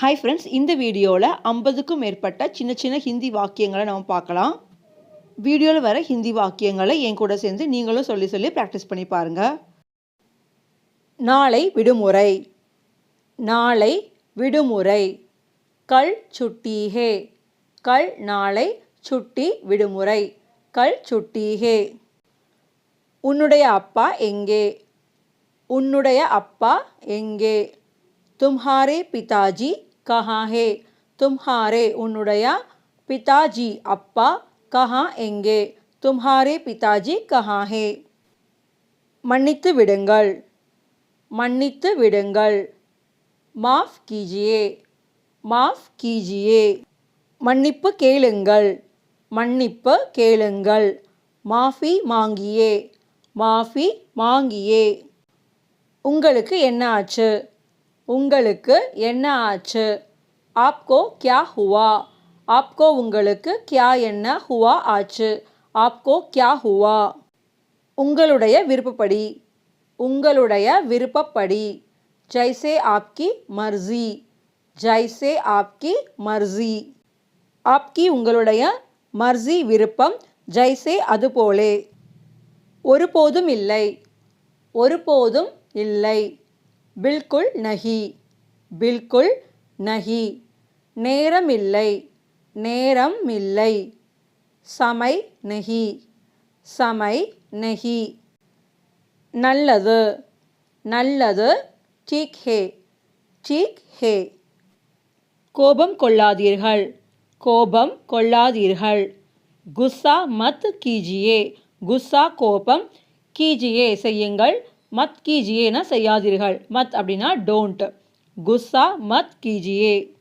Hi friends இந்த வீடியோவில் ஐம்பதுக்கும் மேற்பட்ட சின்ன சின்ன ஹிந்தி வாக்கியங்களை நம்ம பார்க்கலாம். வீடியோவில் வர ஹிந்தி வாக்கியங்களை என் கூட சேர்ந்து நீங்களும் சொல்லி சொல்லி ப்ராக்டிஸ் பண்ணி பாருங்கள் நாளை விடுமுறை. நாளை விடுமுறை. கல் சுட்டி ஹே. கல் நாளை சுட்டி விடுமுறை. கல் சுட்டி ஹே. உன்னுடைய அப்பா எங்கே? உன்னுடைய அப்பா எங்கே? தும்ஹாரே பிதாஜி கஹா ஹே தும்ஹாரே உன்னுடைய பிதாஜி அப்பா கஹா எங்கே? தும்ஹாரே பிதாஜி கஹா ஹே மன்னித்து விடுங்கள். மன்னித்து விடுங்கள். மாஃப் கீஜியே. மாஃப் கீஜியே. மன்னிப்பு கேளுங்கள். மன்னிப்பு கேளுங்கள். மாஃபி மாங்கியே. மாஃபி மாங்கியே. உங்களுக்கு என்ன ஆச்சு? உங்களுக்கு என்ன ஆச்சு? ஆப்கோ கியா ஹுவா? ஆப்கோ உங்களுக்கு கியா என்ன ஹுவா ஆச்சு? ஆப்கோ கியா ஹுவா? உங்களுடைய விருப்பப்படி. உங்களுடைய விருப்பப்படி. ஜைசே ஆப்கி மர்ஜி ஜைசே ஆப்கி மர்ஜி ஆப்கி உங்களுடைய மர்ஜி விருப்பம் ஜைசே அதுபோலே. ஒருபோதும் இல்லை. ஒருபோதும் இல்லை. பில்குல் நஹி. பில்குல் நஹி. நேரமில்லை. நேரம் இல்லை சமை நெகி. சமை நெகி. நல்லது. நல்லது. டீக் ஹே. டீக் ஹே. கோபம் கொள்ளாதீர்கள். கோபம் கொள்ளாதீர்கள். குஸ்ஸா மத் கீஜியே. குஸ்ஸா கோபம் கீஜியே செய்யுங்கள். மத் கீஜியேனா செய்யாதீர்கள். மத் அப்படின்னா டோன்ட் குஸ்ஸா மத் கீஜியே.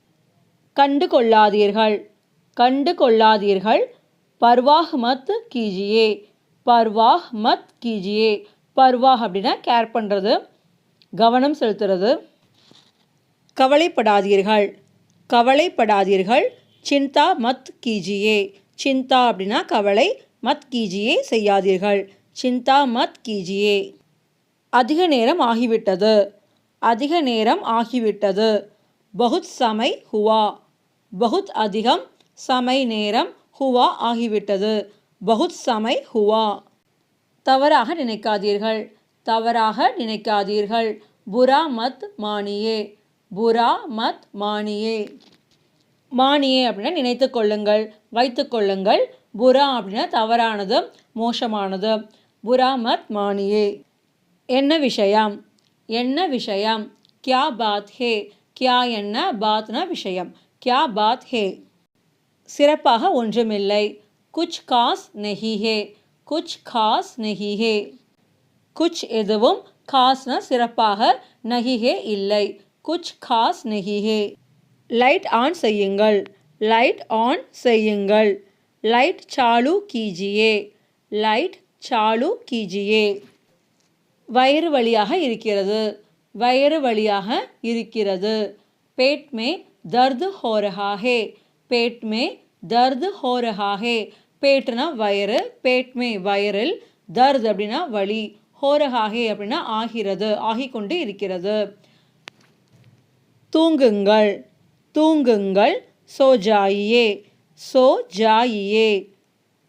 கண்டு கொள்ளாதீர்கள் கண்டு கொள்ளாதீர்கள் பர்வாஹ் மத் கீஜியே. பர்வாஹ் மத் கீஜியே. பர்வாஹ் அப்படின்னா கேர் பண்ணுறது கவனம் செலுத்துறது. கவலைப்படாதீர்கள். கவலைப்படாதீர்கள். சிந்தா மத் கீஜியே. சிந்தா அப்படின்னா கவலை மத் கீஜியே செய்யாதீர்கள். சிந்தா மத் கீஜியே. அதிக நேரம் ஆகிவிட்டது. அதிக நேரம் ஆகிவிட்டது. பகுத் சமை ஹுவா. பகுத் அதிகம் சமை நேரம் ஹுவா ஆகிவிட்டது. பகுத் சமை ஹுவா. தவறாக நினைக்காதீர்கள். தவறாக நினைக்காதீர்கள். புரா மத் மானியே. புரா மத் மானியே. மானியே அப்படின்னா நினைத்து கொள்ளுங்கள் வைத்து கொள்ளுங்கள். புரா அப்படின்னா தவறானது மோசமானது. புரா மத் மானியே. என்ன விஷயம்? என்ன விஷயம்? கியா பாத் ஹே. கியா என்ன? பாத்னா விஷயம். கியா பாத் ஹே சிறப்பாக ஒன்றுமில்லை குச் காஸ் நெஹி ஹே குச் காஸ் நெஹி ஹே குச் எதுவும் காஸ்னா சிறப்பாக நஹிஹே இல்லை குச் காஸ் நெஹிஹே லைட் ஆன் செய்யுங்கள் லைட் ஆன் செய்யுங்கள் லைட் சாலு கீஜியே லைட் சாலு கீஜியே வயிறு வழியாக இருக்கிறது வயிறு வழியாக இருக்கிறது पेट में ದರ್ದ್ ಹೋ ರಹಾ ಹೇ பேட் மே தர்து ஹோ ரஹா ஹே பேட்டுனா வயறு பேட்மே வயரில் தர்து அப்படின்னா வலி ஹோரஹாகே அப்படின்னா ஆகிறது ஆகிக்கொண்டு இருக்கிறது. தூங்குங்கள் தூங்குங்கள் சோ ஜாயியே சோ ஜாயியே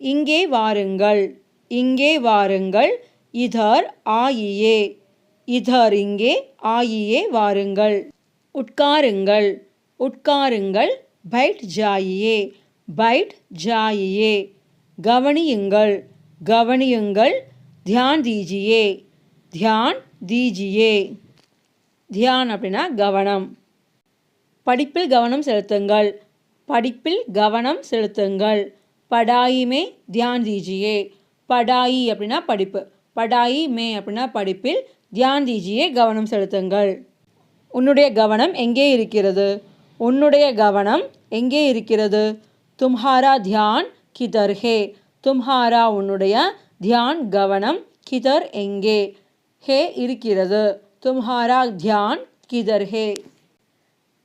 இங்கே வாருங்கள் இங்கே வாருங்கள் இதர் ஆயியே. இதர் இங்கே ஆயியே வாருங்கள். உட்காருங்கள். உட்காருங்கள். பைட் ஜாயியே. பைட் ஜாயியே. கவனியுங்கள். கவனியுங்கள். தியான் தீஜியே. தியான் தீஜியே. தியான் அப்படின்னா கவனம். படிப்பில் கவனம் செலுத்துங்கள். படிப்பில் கவனம் செலுத்துங்கள். படாயி மே தியான் தீஜியே. படாயி அப்படின்னா படிப்பு. படாயி மே அப்படின்னா படிப்பில் தியான் தீஜியே கவனம் செலுத்துங்கள். உன்னுடைய கவனம் எங்கே இருக்கிறது? உன்னுடைய கவனம் எங்கே இருக்கிறது? தும்ஹாரா தியான் கிதர் ஹே. தும்ஹாரா உன்னுடைய தியான் கவனம் கிதர் எங்கே? ஹே இருக்கிறது. தும்ஹாரா தியான் கிதர் ஹே.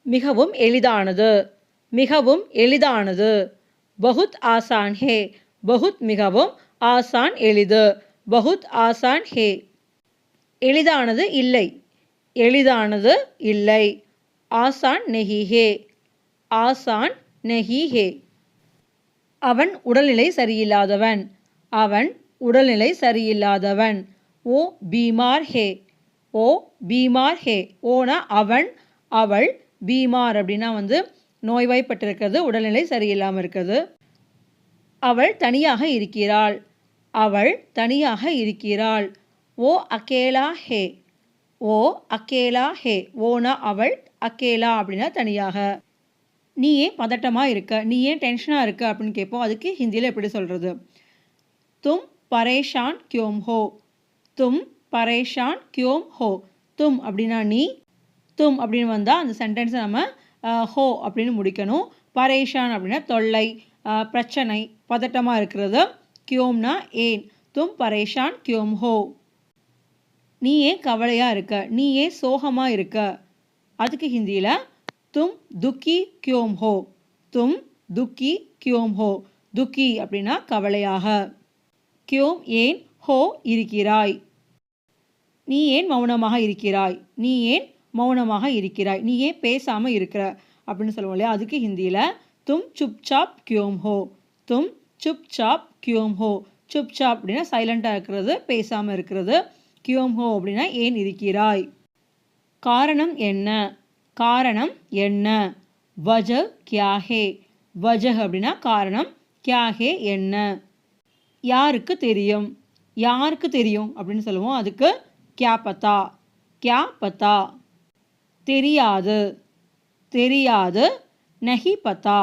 மிகவும் எளிதானது. மிகவும் எளிதானது. பகுத் ஆசான் ஹே. பகுத் மிகவும் ஆசான் எளிது. பகுத் ஆசான் ஹே. எளிதானது இல்லை. எளிதானது இல்லை. ஆசான் நெஹி ஹே ஆசான் நெஹி ஹே அவன் உடல்நிலை சரியில்லாதவன். அவன் உடல்நிலை சரியில்லாதவன். ஓ பீமார் ஹே ஓ பீமார் ஹே ஓனா அவன் அவள் பீமார் அப்படின்னா வந்து நோய்வாய்ப்பட்டிருக்கிறது உடல்நிலை சரியில்லாமல் இருக்கிறது அவள் தனியாக இருக்கிறாள். அவள் தனியாக இருக்கிறாள். ஓ அகேலா ஹே ஓ அகேலா ஹே ஓனா அவள் அக்கேலா அப்படின்னா தனியாக. நீ ஏன் பதட்டமாக இருக்க? நீ ஏன் டென்ஷனாக இருக்க? அப்படின்னு கேட்போம். அதுக்கு ஹிந்தியில் எப்படி சொல்கிறது தும் பரேஷான் கியோம் ஹோ. தும் பரேஷான் கியோம் ஹோ. தும் அப்படின்னா நீ தும் அப்படின்னு வந்தால் அந்த சென்டென்ஸை நம்ம ஹோ அப்படின்னு முடிக்கணும். பரேஷான் அப்படின்னா தொல்லை பிரச்சனை பதட்டமாக இருக்கிறது. கியோம்னா ஏன்? தும் பரேஷான் கியோம் ஹோ. நீ ஏன் கவலையாக இருக்க? நீ ஏன் சோகமாக இருக்க? அதுக்கு ஹிந்தியில் தும் துக்கி கியோம் ஹோ. தும் துக்கி கியோம் ஹோ. துக்கி அப்படின்னா கவலையாக. கியோம் ஏன் ஹோ இருக்கிறாய்? நீ ஏன் மௌனமாக இருக்கிறாய்? நீ ஏன் மௌனமாக இருக்கிறாய்? நீ ஏன் பேசாமல் இருக்கிற? அப்படின்னு சொல்லுவோம் இல்லையா? அதுக்கு ஹிந்தியில் தும் சுப் சாப் கியோம் ஹோ. தும் சுப் சாப் கியோம் ஹோ. சுப் சாப் அப்படின்னா சைலண்ட்டாக இருக்கிறது பேசாமல் இருக்கிறது. கியோம் ஹோ அப்படின்னா ஏன் இருக்கிறாய்? காரணம் என்ன? காரணம் என்ன? வஜ கியா ஹே வஜஹ் அப்படின்னா காரணம் கியாஹே என்ன? யாருக்கு தெரியும்? யாருக்கு தெரியும் அப்படின்னு சொல்லுவோம். அதுக்கு கியா பத்தா கியா பத்தா தெரியாது. தெரியாது. நஹி பத்தா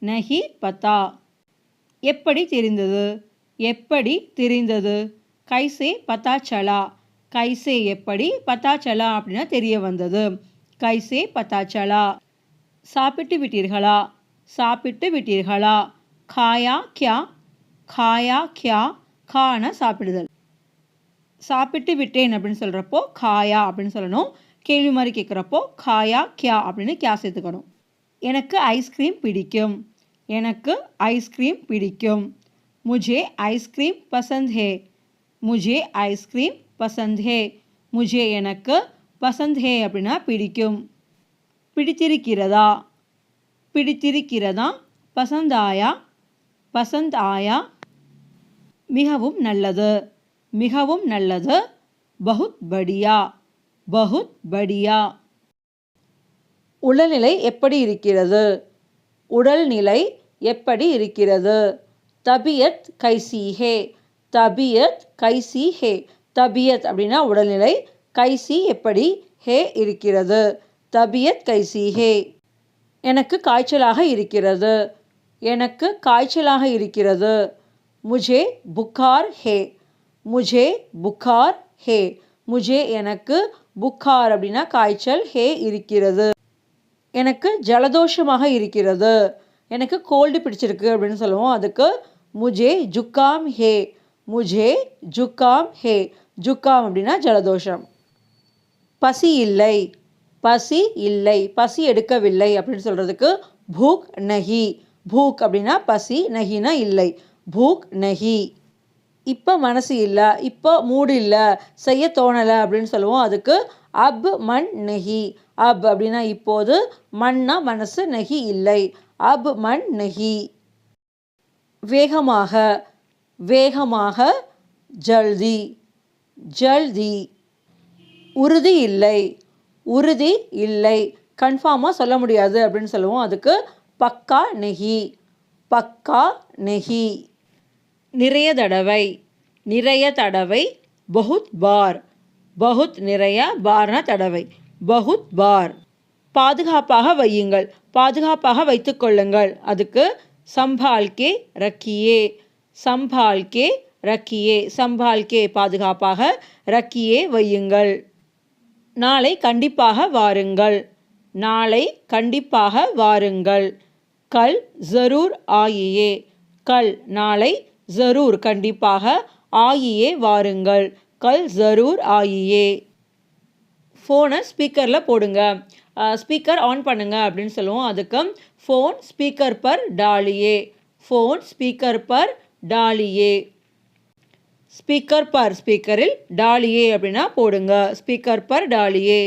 நஹி பத்தா எப்படி தெரிந்தது? எப்படி தெரிந்தது? கைசே பத்தா சலா. கைசே எப்படி பத்தாச்சலா அப்படின்னா தெரிய வந்தது. கைசே பத்தாச்சலா. சாப்பிட்டு விட்டீர்களா? சாப்பிட்டு விட்டீர்களா? காயா கியா? காயா கியா? கான சாப்பிடுதல். சாப்பிட்டு விட்டேன் அப்படின்னு சொல்கிறப்போ காயா அப்படின்னு சொல்லணும். கேள்வி மாதிரி கேட்குறப்போ காயா கியா அப்படின்னு கியா சேர்த்துக்கணும். எனக்கு ஐஸ்கிரீம் பிடிக்கும். எனக்கு ஐஸ்கிரீம் பிடிக்கும். முஜே ஐஸ்கிரீம் பசந்த் ஹே. முஜே ஐஸ்கிரீம் பசந்த் ஹே முझे எனக்கு பசந்த் ஹே அப்படின்னா பிடிக்கும். பிடித்திருக்கிறதா? பிடித்திருக்கிறதா? பசந்த் ஆயா? பசந்த் ஆயா? மிகவும் நல்லது. மிகவும் நல்லது. பகுத் படியா? பகுத் படியா? உடல்நிலை எப்படி இருக்கிறது? உடல்நிலை எப்படி இருக்கிறது? தபியத் கைசி ஹே. தபியத் கைசி ஹே. தபியத் அப்படின்னா உடல்நிலை கைசி எப்படி ஹே இருக்கிறது. தபியத் கைசி ஹே. எனக்கு காய்ச்சலாக இருக்கிறது. எனக்கு காய்ச்சலாக இருக்கிறது. முஜே புக்கார் ஹே. முஜே புக்கார் ஹே. முஜே எனக்கு புக்கார் அப்படின்னா காய்ச்சல் ஹே இருக்கிறது. எனக்கு ஜலதோஷமாக இருக்கிறது. எனக்கு கோல்டு பிடிச்சிருக்கு அப்படின்னு சொல்லுவோம். அதுக்கு முஜே ஜுக்காம் ஹே. முஜே ஜுக்காம் ஹே. ஜுக்காம் அப்படின்னா ஜலதோஷம். பசி இல்லை. பசி இல்லை. பசி எடுக்கவில்லை அப்படின்னு சொல்கிறதுக்கு பூக் நஹி பூக் அப்படின்னா பசி நஹினா இல்லை. பூக் நஹி இப்போ மனசு இல்லை. இப்போ மூடு இல்லை. செய்ய தோணலை அப்படின்னு சொல்லுவோம். அதுக்கு அப் மண் நெஹி அப் அப்படின்னா இப்போது மண்ணா மனசு நெஹி இல்லை. அப் மண் நெஹி வேகமாக. வேகமாக ஜல்தி. ஜல்தி. உறுதி இல்லை. உறுதி இல்லை. கன்ஃபார்மாக சொல்ல முடியாது அப்படின்னு சொல்லுவோம். அதுக்கு பக்கா நெகி. பக்கா நெஹி நிறைய தடவை. நிறைய தடவை. பகுத் பார். பகுத் நிறைய பார்னா தடவை. பகுத் பார். பாதுகாப்பாக வையுங்கள். பாதுகாப்பாக வைத்துக்கொள்ளுங்கள் அதுக்கு சம்பால்கே ரக்கியே. சம்பால்கே ரக்கியே சம்பால்கே பாதுகாப்பாக ரக்கியே வையுங்கள். நாளை கண்டிப்பாக வாருங்கள். நாளை கண்டிப்பாக வாருங்கள். கல் ஜரூர் ஆயியே. கல் நாளை ஜரூர் கண்டிப்பாக ஆயியே வாருங்கள். கல் ஜரூர் ஆயியே. ஃபோனை ஸ்பீக்கரில் போடுங்க. ஸ்பீக்கர் ஆன் பண்ணுங்க அப்படின்னு சொல்லுவோம். அதுக்கு ஃபோன் ஸ்பீக்கர் பர் டாலியே ஃபோன் ஸ்பீக்கர் பர் டாலியே ஸ்பீக்கர் பர் ஸ்பீக்கரில் டாலியே அப்படின்னா போடுங்க ஸ்பீக்கர் பர் டாலியே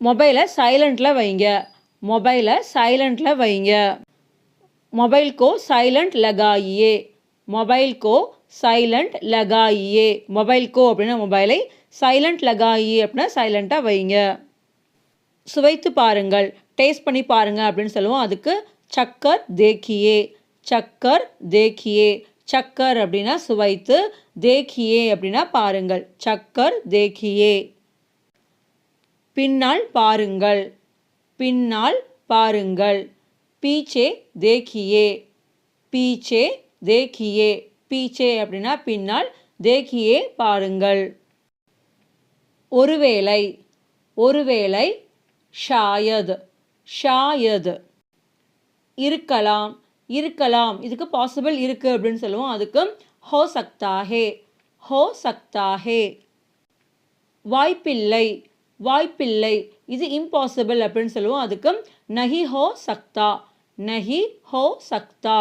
மொபைலை சைலண்ட்டில் வைங்க மொபைலை சைலண்ட்டில் வைங்க மொபைல் கோ சைலண்ட் லகாயியே மொபைல் கோ சைலண்ட் லகாயியே மொபைல் கோ அப்படின்னா மொபைலை சைலண்ட் லகாயியே அப்படின்னா சைலண்ட்டாக வைங்க சுவைத்து பாருங்கள் டேஸ்ட் பண்ணி பாருங்கள் அப்படின்னு சொல்லுவோம் அதுக்கு சக்கர் தேக்கியே சக்கர் தேக்கியே சக்கர் அப்படின்னா சுவைத்து தேக்கியே அப்படின்னா பாருங்கள். சக்கர் தேக்கியே. பின்னால் பாருங்கள். பின்னால் பாருங்கள். பீச்சே தேக்கியே. பீச்சே தேக்கியே. பீச்சே அப்படின்னா பின்னால் தேக்கியே பாருங்கள். ஒருவேளை ஒருவேளை ஷாயத். ஷாயத். இருக்கலாம். இருக்கலாம். இதுக்கு பாசிபிள் இருக்குது அப்படின்னு சொல்லுவோம். அதுக்கு ஹோ சக்தா ஹே ஹோ சக்தா ஹே வாய்ப்பில்லை. வாய்ப்பில்லை. இது இம்பாசிபிள் அப்படின்னு சொல்லுவோம். அதுக்கு நஹி ஹோ சக்தா. நஹி ஹோ சக்தா.